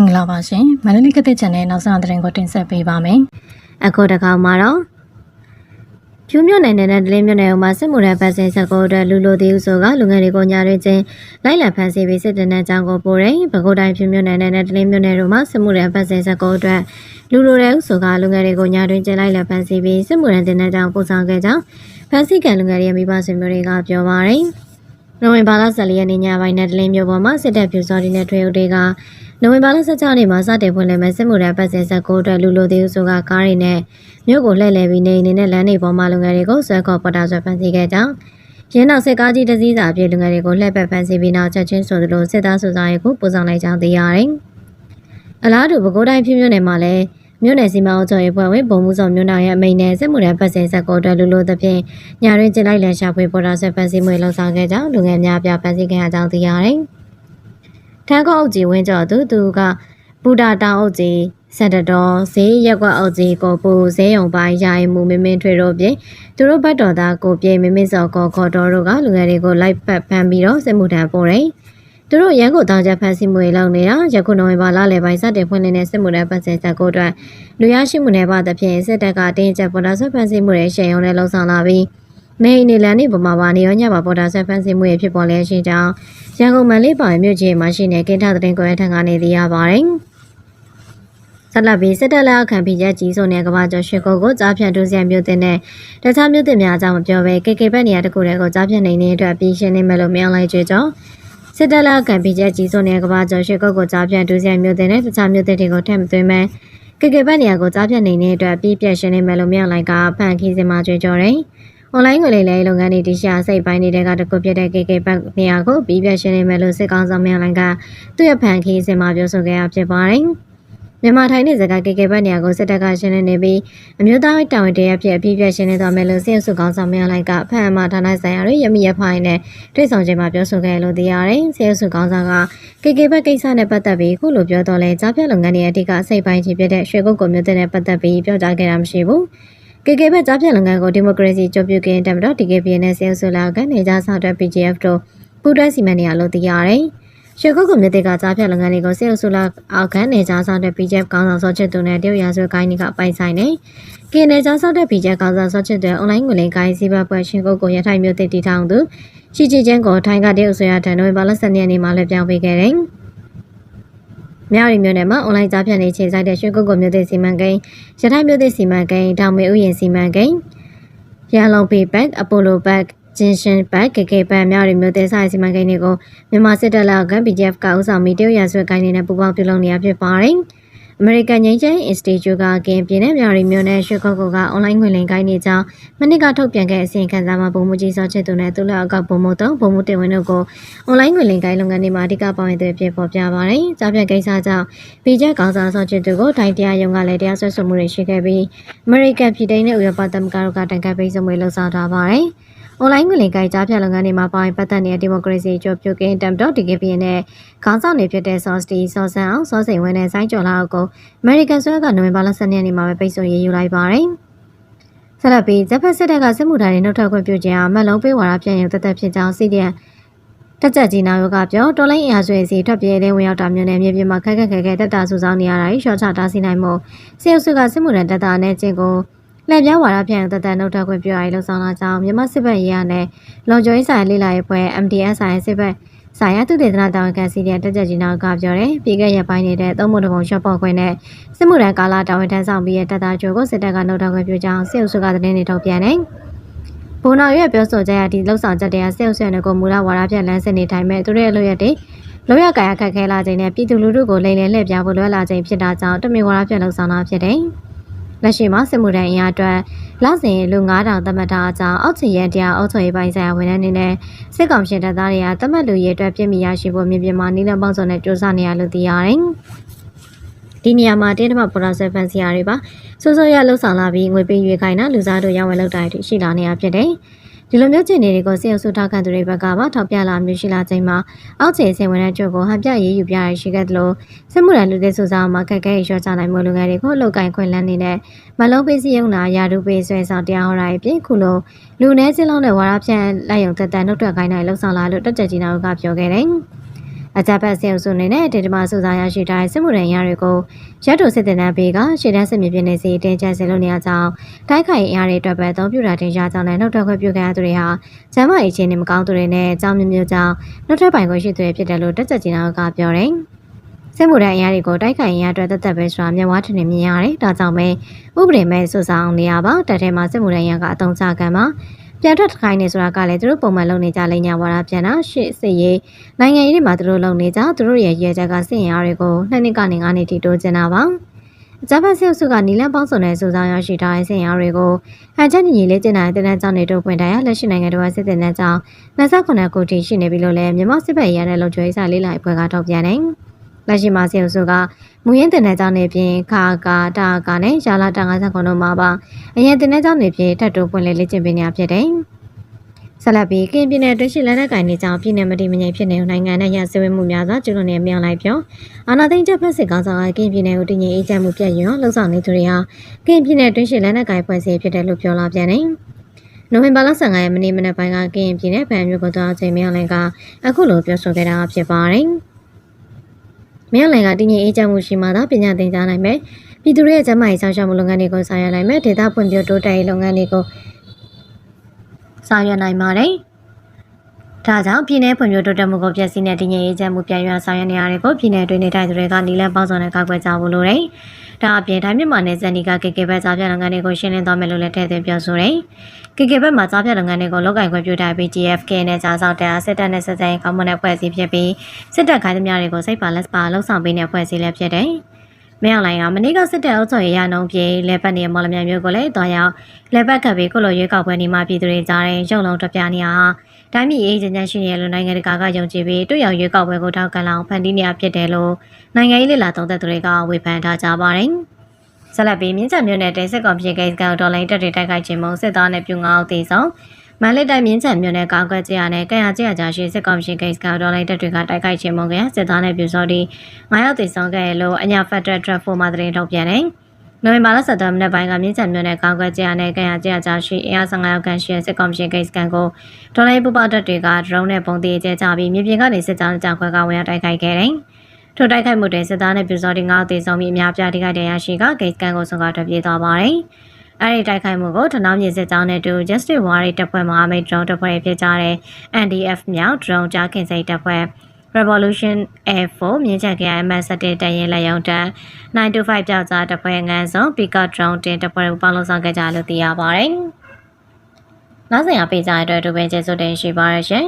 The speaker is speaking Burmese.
င်္ဂလာပါရှင်မန္တလေးကတဲ့ channel နောက်ဆုံးသတင်းကိုတင်ဆက်ပေးပါမယ်အခုတကောင်မှာတော့ဖြူးမြတ်နိုင်တဲ့ဒလင်းမြတ်နယ်မှာစစ်မှုရန်ဖက်စင်ဆက်ကိုအတွက်လူလိုသေးဦးဆိုကလူငယ်တွေကိုညာရချင်းလိုက်လံဖမ်းဆီးပြီးစစ်တပ်နဲ့ကြောင်းကိုပို့တယ်။ပဲခူးတိုင်းဖြူးမြတ်နိုင်တဲ့ဒလင်းမြတ်နယ်တို့မှာစစ်မှုရန်ဖက်စင်ဆက်ကိုအတွက်လူလိုတဲ့ဦးဆိုကလူငယ်တွေကိုညာတွင်ချင်းလိုက်လံဖမ်းဆီးပြီးစစ်မှုရန်တင်တဲ့ကြောင်းပို့ဆောင်ခဲ့ကြောင်းဖမ်းဆီးခံလူငယ်တွေရဲ့မိဘဆွေမျိုးတွေကပြောပါရယ်။နိုဝင်ဘာလ14ရက်နေ့ညပိုင်းနဲ့ဒလင်းမြို့ပေါ်မှာစစ်တပ်ဖြူစော်ဒီနဲ့ထွေအုပ်တွေက နိုဝင်ဘာလ16ရက်နေ့မှာစတင်ဖွင့်လှစ်မဲ့စစ်မှုရန်ဖက်စင်ဆက်ကိုအတွက်လူလိုသေးဦးဆိုကကားတွေနဲ့မြို့ကိုလှည့်လည်ပြီးနေနေနဲ့လမ်းတွေပေါ်မှာလူငယ်တွေကိုဆွဲခေါ်ပေါ်တာဆွဲဖမ်းဆီးခဲ့ကြောင်းရင်းနောက်စစ်ကားကြီးတစ်စီးစာအပြည့်လူငယ်တွေကိုလှည့်ပတ်ဖမ်းဆီးပြီးနောက်ချက်ချင်းဆိုသလိုစစ်သားစုဆောင်ရေးကိုပို့ဆောင်လိုက်ကြောင်းသိရတယ်။အလားတူပဲခူးတိုင်းဖြူမြို့နယ်မှာလည်းမြို့နယ်စီမံအုပ်ချုပ်ရေးဖွဲ့ဝင်ဗိုလ်မှူးဆောင်မြို့နယ်ရဲ့အမိန့်နဲ့စစ်မှုထမ်းပတ်စင်ဆက်ကိုအတွက်လူလိုသဖြင့်ညာရင်းကျင်းလိုက်လန်ရှာဖွေပေါ်တာဆွဲဖမ်းဆီးမှုလှုံ့ဆော်ခဲ့ကြောင်းလူငယ်များပြဖမ်းဆီးခဲ့ရကြောင်းသိရတယ်။ ထန်းကောက်အုပ်ကြီးဝင်းကျော်သူသူကပူတာတောင်အုပ်ကြီးစက်တတော်ဈေးရက်ကွက်အုပ်ကြီးကိုပူဈေးရုံပိုင်းယာယီမှုမင်းမင်းထွေတို့ပြင်သူတို့ဘတ်တော်သားကိုပြေမင်းမင်းစော်ကောခေါ်တော်တို့ကလူငယ်တွေကိုလိုက်ပတ်ဖမ်းပြီးတော့စစ်မှုထမ်းပို့တယ်။သူတို့ရန်ကုန်တောင်ကျဖမ်းဆီးမှုတွေလုပ်နေတာယခုနိုဝင်ဘာလလယ်ပိုင်းစတင်ဖွင့်လှစ်တဲ့စစ်မှုထမ်းပတ်စင်ဆက်ကိုအတွက်လူရရှိမှုနယ်ပါသဖြင့်စစ်တပ်ကတင်းကျပ်ပေါ်တာဆွဲဖမ်းဆီးမှုတွေရှေ့ရုံနဲ့လှုံ့ဆော်လာပြီး နေအိမ်နေလန်နေပေါ်မှာပါနေရောညပါပေါ်တာဆွဲဖမ်းဆီးမှုတွေဖြစ်ပေါ်လျက်ရှိကြောင်းရန်ကုန်မန္တလေးပိုင်းမြို့ကြီးမှာရှိတဲ့ကိန်းထသတင်းကွယ်ထံကနေသိရပါတယ်။ဆက်လက်ပြီးစစ်တပ်လက်အောက်ခံပြည်ချက်ကြီးစုံတဲ့ကမ္ဘာကျော်ရွှေကုတ်ကိုကြားဖြတ်ဒုစရိုက်မျိုးတင်တဲ့တခြားမျိုးတင်များအကြောင်းမပြောဘဲ KK ဘက်နေရာတစ်ခုတည်းကိုကြားဖြတ်နေတဲ့အတွက်ပြီးရှင်းနေမယ်လို့မြောင်းလိုက်ကြကြောစစ်တပ်လက်အောက်ခံပြည်ချက်ကြီးစုံတဲ့ကမ္ဘာကျော်ရွှေကုတ်ကိုကြားဖြတ်ဒုစရိုက်မျိုးတင်တဲ့တခြားမျိုးတင်တွေကိုထည့်မသွင်းမဲ KK ဘက်နေရာကိုကြားဖြတ်နေတဲ့အတွက်ပြီးပြတ်ရှင်းနေမယ်လို့မြောင်းလိုက်ကဖန်ခီးစင်မှာကြွေးကြော်တယ်။ online ငွေလိမ်လေးလုပ်ငန်းတွေတရှာစိတ်ပိုင်းတွေကတခုဖြစ်တဲ့ KK ဘက်နေရာကိုပြီးပြတ်ရှင်းနေမယ်လို့စစ်ကောင်ဆောင်မြောင်းလိုက်ကသူ့ရဲ့ဖန်ခီးစင်မှာပြောဆိုခဲ့ရဖြစ်ပါတယ်။မြန်မာထိုင်းနေစကကေကေဘတ်နေရာကိုစစ်တပ်ကရှင်းလင်းနေပြီးအမျိုးသားတာဝန်တရားဖြစ်အပြည့်ပြည့်ရှင်းနေသွားမယ်လို့စစ်အုပ်စုကောင်ဆောင်များလိုက်ကဖမ်းအမဌာနဆိုင်ရာတွေရမိရဖိုင်နဲ့တွေ့ဆုံချိန်မှာပြောဆိုခဲ့လို့သိရတယ်။စစ်အုပ်စုကောင်ဆောင်ကကေကေဘတ်ကိစ္စနဲ့ပတ်သက်ပြီးခုလိုပြောတော့လဲကြားပြလုပ်ငန်းတွေအတိကအစိတ်ပိုင်းကြီးဖြစ်တဲ့ရွှေကုတ်ကိုမျိုးတဲ့နဲ့ပတ်သက်ပြီးပြောကြားခဲ့တာမရှိဘူး။ KK ဘက်ကြားပြလုပ်ငန်းကိုဒီမိုကရေစီကြိုးပြုကင်းတက်မတော် DKP နဲ့ဆဲဆူလာကနေကြဆောက်တဲ့ PGF တို့ပူးတွဲစီမံနေရလို့သိရတယ်။ရွှေကုတ်ကမြစ်တေကကြားဖြတ်လုပ်ငန်းတွေကိုဆဲဆူလာအောက်ခံနေကြဆောက်တဲ့ PGF ကောင်းဆောင်စောချစ်သူနဲ့တရုတ်ရာဇဝတ်ကိုင်းတွေကပိုင်ဆိုင်နေ။ကင်းနေကြဆောက်တဲ့ PGF ကောင်းဆောင်စောချစ်တဲ့အွန်လိုင်းငွေလိမ်ကိုင်းစီးပွားပွဲရှင်ကုတ်ကိုရထိုင်မျိုးတည်တည်ထောင်သူချီချီချင်းကိုထိုင်းကတရုတ်ဆွေရတန်နိုဝင်ဘာလ12ရက်နေ့မှာလည်းပြောင်းပေးခဲ့တယ်။ မြောက်ရီမြို့နယ်မှာအွန်လိုင်းကြားဖြတ်နေချိန်ဆိုင်တဲ့ရွှေကုတ်ကိုမြို့သစ်စီမံကိန်းရထိုင်မြို့သစ်စီမံကိန်းတောင်မေဥယျာဉ်စီမံကိန်းရန်လုံပေဘက်အပိုလိုဘက်ဂျင်ရှင်ဘတ်ကေကေဘတ်မြောက်ရီမြို့သစ်ဆိုင်စီမံကိန်းတွေကိုမြန်မာစစ်တပ်လက်အောက်က BGF ကဥဆောင်ပြီးတရုတ်ရာဇဝတ်ကိုင်းတွေနဲ့ပူးပေါင်းပြုလုပ်နေရဖြစ်ပါတယ်။ အမေရိကန်ငင်းချဲ Institute ကကင်ပြည်နယ်မြောက်ရီမြို့နယ်ရွှေကုတ်ကုတ်ကအွန်လိုင်းငွေလိမ်ကိုင်းနေကြောင်းမနစ်ကထုတ်ပြန်ခဲ့အစီရင်ခံစာမှာပုံမှုကြီးစောချစ်သူနဲ့သူ့လက်အောက်ကပုံမှုတော့ပုံမှုတင်ဝင်တို့ကိုအွန်လိုင်းငွေလိမ်ကိုင်းလုပ်ငန်းတွေမှာအဓိကပါဝင်တဲ့ဖြစ်ပေါ်ပြပါတယ်။ကြားပြကိစ္စကြောင့် BGF ကောင်စားစောချစ်သူကိုတိုင်းတရားရုံးကလည်းတရားစွဲဆိုမှုတွေရှိခဲ့ပြီးအမေရိကန်ပြည်ထောင်နဲ့ဥရောပသမဂ္ဂတို့ကတန်ခတ်ပိတ်ဆို့မှုလှုံ့ဆော်ထားပါတယ်။။ online ငွေလိမ်ကိုင်ကြားဖြတ်လုပ်ငန်းတွေမှာပါဝင်ပတ်သက်နေတဲ့ဒီမိုကရေစီကြောပြုကင်းတမ်တော့ DKP နဲ့ခေါင်းဆောင်တွေဖြစ်တဲ့ Sosty စောဆန်အောင်စောစိန်ဝင်းနဲ့စိုင်းကျော်လာကို American ဆွဲကနိုဝင်ဘာလ12ရက်နေ့မှာပဲပိတ်ဆို့ရေးယူလိုက်ပါတယ်။ဆက်လက်ပြီးဂျပန်စစ်တပ်ကစစ်မှုထမ်းတွေနှုတ်ထွက်ခွင့်ပြုခြင်းအမတ်လုံးပေးဝါဒပြန်ရုံတက်တက်ဖြစ်ကြောင်းစီဒီအန်တက်ကြကြီးနာယောကပြောတော်လိုင်းအရာဆွေစီထွက်ပြေးတဲ့ဝင်ရောက်တာမျိုးနဲ့မြေပြင်မှာခက်ခက်ခဲခဲတက်တာဆူဆောင်းနေရတာရှော့ချတားဆီးနိုင်မှုစေအုပ်စုကစစ်မှုထမ်းတက်တာနဲ့ကျင့်ကို လှည့်ပြားဝါဒပြန်တသက်နှုတ်ထွက်ခွင့်ပြုရည်လှုံ့ဆော်လာကြောင်းမြန်မာစစ်ဘက်ရေးရနဲ့လုံခြုံရေးဆိုင်လေးလာရေးဖွဲ့ MDS ဆိုင်စစ်ဘက်ဆိုင်ရာသူတေသနာတာဝန်ခံစီတဲ့တက်ကြကြီးနောက်ကပြောတယ်ပြီးခဲ့ရပိုင်းနေတဲ့သုံးမှုတပုံရှော့ပေါ်ခွင့်နဲ့စစ်မှုထမ်းကာလတာဝန်ထမ်းဆောင်ပြီးရတက်တာကြိုကိုစစ်တပ်ကနှုတ်ထွက်ခွင့်ပြုကြောင်းစစ်အုပ်စုကသတင်းတွေထုတ်ပြန်တယ်ဘုံတော်ရဲ့ပြောဆိုချက်ရဒီလှုပ်ဆောင်ချက်တရားစစ်အုပ်စုနဲ့ကိုမူလဝါဒပြလမ်းစစ်နေထိုင်မဲ့သူတို့ရဲ့လုပ်ရက်တွေလောရကာယခက်ခဲလာခြင်းနဲ့ပြည်သူလူထုကိုလိမ်လည်လှည့်ပြဖို့လွယ်လာခြင်းဖြစ်တာကြောင့်တမင်ဝါဒပြလှုပ်ဆောင်တာဖြစ်တယ်။ လက်ရှိမှာစစ်မှုထမ်းအင်အားအတွက်လစဉ်လူ9000သတ်မှတ်ထားအကြောင်းအောက်ခြေရန်တရားအုပ်ချုပ်ရေးပိုင်းဆိုင်ရာဝန်ထမ်းတွေနဲ့စစ်ကောင်ရှင်တပ်သားတွေကသတ်မှတ်လူရေးအတွက်ပြည်မိရရှိဖို့မြေပြင်မှာနီးလပေါင်းစုံနဲ့စ조사နေရလို့သိရတယ်။ဒီနေရာမှာတင်းတမပေါ်လာဆက်ဖန်စီယာတွေပါစိုးစိုးရလှုပ်ဆောင်လာပြီးငွေပေးရွေခိုင်းတာလူစားတို့ရောင်းဝယ်လုပ်တာတွေရှိလာနေရဖြစ်တယ်။ ဒီလိုမျိုးခြေနေတွေကိုစေအုပ်စုထောက်ခံသူတွေဘက်ကပါထောက်ပြလာမျိုးရှိလာချိန်မှာအောက်ခြေဆင်ဝင်တဲ့ကြို့ကိုဟန်ပြရေးယူပြရရှိခဲ့သလိုစစ်မှုထမ်းလူတွေစုစားမှာခက်ခဲရွှေ့ချနိုင်မှုလူငယ်တွေကိုလောက်ကင်ခွင့်လန်းနေတဲ့မလုံးပေးစီယုံနာယာဒူပေးဆွဲဆောင်တရားဟောတာအပြင်ခုလိုလူနည်းစင်းလုံးနဲ့ဝါရဖြန့်လိုက်ရုံတက်တန်နှုတ်ထွက်ခိုင်းနိုင်လှုပ်ဆောင်လာလို့တက်ကြကြီးနာကပြောခဲ့တယ် အကြမ်းဖက်ဆင်အုပ်စုအနေနဲ့ဒေတမစုစားရရှိတဲ့စစ်မှုရန်ရတွေကိုရက်တိုစစ်တပ်နန်းဘေးကရှေ့တန်းစစ်မြေပြင်နေစီတင်ကျဆင်လို့နေရကြောင်းတိုက်ခိုက်အင်အားတွေအတွက်ပဲအသုံးပြုတာတင်ရကြောင်းနဲ့နှုတ်ထွက်ခွင့်ပြုခဲ့ရသူတွေဟာကျမ်းမာရေးချင်းနေမကောင်းသူတွေနဲ့အကြောင်းမျိုးမျိုးကြောင့်နှုတ်ထွက်ပိုင်ခွင့်ရှိသူတွေဖြစ်တယ်လို့တက်ကြကြီးနာကပြောတယ်။စစ်မှုရန်အင်အားတွေကိုတိုက်ခိုက်အင်အားအတွက်သက်သက်ပဲဆိုတာမျက်ဝါးထင်နေမြင်ရတယ်။ဒါကြောင့်ပဲဥပဒေမဲ့စုဆောင်နေရပါတက်ထဲမှာစစ်မှုရန်ရန်ကအတုံးချခံမှာ ပြန်ထွက်ခိုင်းနေဆိုတာကလည်းသူတို့ပုံမှန်လုပ်နေကြလိမ့်ညာဝါဒပြန်တာရှေ့စစ်ရေးနိုင်ငံရေးတွေမှာသူတို့လုပ်နေကြသူတို့ရဲ့ရဲချက်ကစစ်ရင်အားတွေကိုနှစ်နှစ်ကနေငါးနှစ်ထိတိုးကျင်တာပါအကြမ်းဖက်စစ်အုပ်စုကနီလန်ပေါင်းစုံတဲ့စူဆောင်းရရှိထားတဲ့စစ်ရင်အားတွေကိုဟန်ချက်ညီညီလေးကျင်တဲ့တနန်းကြောင့်တွေတို့ပွင့်တိုင်ရလက်ရှိနိုင်ငံတော်စစ်တင်တဲ့ကြောင့်29ခုထိရှိနေပြီလို့လည်းမြန်မာစစ်ဘက်ရတဲ့လုံခြုံရေးစာလေးလိုက်အဖွဲ့ကထုတ်ပြန်တယ် လက်ရှိမှာစစ်အုပ်စုကမူရင်းတင်တဲ့ကြောင့်နေပြင်ခါကာတာကာနဲ့ရာလာတန်50ခုတို့မှာပါအရင်တင်တဲ့ကြောင့်နေပြင်ထပ်တိုးပွင့်လေလေ့ကျင့်ပေးနေရဖြစ်တယ်။ဆက်လက်ပြီးကင်ပြည်နယ်တွင်းရှိလက်နက်ကင်တွေကြောင့်ပြည်내မတည်မငြိမ်ဖြစ်နေနိုင်ငံနဲ့ရစဝေးမှုများစွာကျူးလွန်နေမြောင်လိုက်ပြောအာနာသိန်းချက်ဖက်စစ်ကောင်ဆောင်ကကင်ပြည်နယ်ကိုတည်ငြိမ်အေးချမ်းမှုပြည့်ရွံ့လှုပ်ဆောင်နေသူတွေဟာကင်ပြည်နယ်တွင်းရှိလက်နက်ကင်ဖွဲ့စည်းဖြစ်တယ်လို့ပြောလာပြန်တယ်။နိုဝင်ဘာလ15ရက်နေ့မနေ့ပိုင်းကကင်ပြည်နယ်ဗန်မြို့ကိုသွားချိန်မြောင်လိုက်ကအခုလိုပြောဆိုခဲ့တာဖြစ်ပါတယ်။ မြောင်လိုက်ကတည်ငြိမ်အေးချမ်းမှုရှိမှသာပညာသင်ကြားနိုင်မယ်။ပြည်သူတွေရဲ့ကျန်းမာရေးဆောင်ရှောက်မှုလုပ်ငန်းတွေကိုဆောင်ရွက်နိုင်မယ်။ဒေသဖွံ့ဖြိုးတိုးတက်ရေးလုပ်ငန်းတွေကိုဆောင်ရွက်နိုင်ပါတယ်။ ဒါကြောင့်ပြည်내ဖွံ့ဖြိုးတိုးတက်မှုကိုပြည့်စည်တဲ့တည်ငြိမ်ရေးချမ်းမှုပြန်ရွှေ့ဆောင်ရွက်နေရတဲ့ကိုပြည်내တွင်းနေထိုင်သူတွေကနီလန်ပေါင်းစုံနဲ့ကောက်ွယ်ကြဖို့လိုတယ်။ဒါအပြင်တိုင်းမြန်မာနယ်စပ်နီကကေကေဘက်ကြားပြလုပ်ငန်းတွေကိုရှင်းလင်းသွားမယ်လို့လည်းထည့်သွင်းပြောဆိုတယ်။ကေကေဘက်မှာကြားပြလုပ်ငန်းတွေကိုလုပ်ကင်ခွင့်ပြုထားပြီး GFK နဲ့ကြားစောက်တဲ့စစ်တပ်နဲ့စစ်စံရေးကောင်းမွန်တဲ့ဖွဲ့စည်းဖြစ်ပြီးစစ်တပ်ခိုင်းသမျှတွေကိုစိတ်ပါလက်ပါလှုပ်ဆောင်ပေးတဲ့ဖွဲ့စည်းလည်းဖြစ်တယ်။မြောက်လိုင်းကမနေ့ကစစ်တပ်အုပ်ချုပ်ရေးရနှုံပြေလဲပတ်နေမော်လမြိုင်မျိုးကိုလည်းတွားရောက်လဲပတ်ကပ်ပြီးကိုလိုရွေးကောက်ပွဲနေမှာပြည်သူတွေကြားတဲ့ရုံလုံးတပြနေဟာ တိုင်းပြည်အေးချမ်းချမ်းရှိနေလို့နိုင်ငံတကာကယုံကြည်ပြီးတွေ့ရောက်ရွေးကောက်ပွဲကိုထောက်ခံလောင်ဖန်တီးနေရဖြစ်တယ်လို့နိုင်ငံရေးလှစ်လာသုံးသက်သူတွေကဝေဖန်ထားကြပါတယ်။ဆက်လက်ပြီးမြင်းချံမြို့နယ်တိတ်စစ်ကောင်ပြည်ကိစ္စကောင်ဒေါ်လိုင်းတက်တွေတိုက်ခိုက်ခြင်းမုံစစ်သားနဲ့ပြူငါအောင်တေဆောင်မန္တလေးတိုင်းမြင်းချံမြို့နယ်ကောက်ကွက်ကျရနဲ့ကံရကျရကြာရှိစစ်ကောင်ရှင်ကိစ္စကောင်ဒေါ်လိုင်းတက်တွေကတိုက်ခိုက်ခြင်းမုံကစစ်သားနဲ့ပြူစောဒီ9ရောက်တေဆောင်ခဲ့လို့အညာဖက်ဒရယ်ထရက်ဖိုမှာသတင်းထုတ်ပြန်တယ်။ နိုဝင်ဘာလ17ရက်နေ့ပိုင်းကမြင်းချံမြို့နယ်ကောက်ကွက်ကျရနဲ့ကံရကျရကြာရှိအင်အား15ရောက်ခန့်ရှိစစ်ကောင်ရှင်ကိစ္စကန်ကိုဒေါ်လိုင်းပပတက်တွေကဒရုန်းနဲ့ပုံသေးကျဲကြပြီးမြေပြင်ကနေစစ်ကြောင်းကြောင်ခွဲကဝင်ရောက်တိုက်ခိုက်ခဲ့တယ်။ထိုတိုက်ခိုက်မှုတွေစစ်သားနဲ့ပြူစောဒီ9ရောက်တေဆောင်ပြီးအများပြားတိခိုက်တရားရှိကကိစ္စကန်ကိုဆုံးကထွက်ပြေးသွားပါတယ်။အဲ့ဒီတိုက်ခိုက်မှုကိုထနောင်းမြေစစ်ကြောင်းနဲ့တူ Justice Warrior တပ်ဖွဲ့မဟာမိတ် drone တပ်ဖွဲ့ဖြစ်ကြတဲ့ NDF မြောက် drone ကြားခင်စိတ်တပ်ဖွဲ့ Revolution Air Force မြင်းချက် KMS 17တရင်လက်ရုံတပ်925ပြောက်ကြားတပ်ဖွဲ့ငန်းစုံ Pickup drone တင်တပ်ဖွဲ့ပေါင်းလုံးဆောင်ခဲ့ကြလို့သိရပါတယ်။နောက်ဆက်ရပေးကြတဲ့အတွက်ဒုပင်ကျေးဇူးတင်ရှိပါရရှင်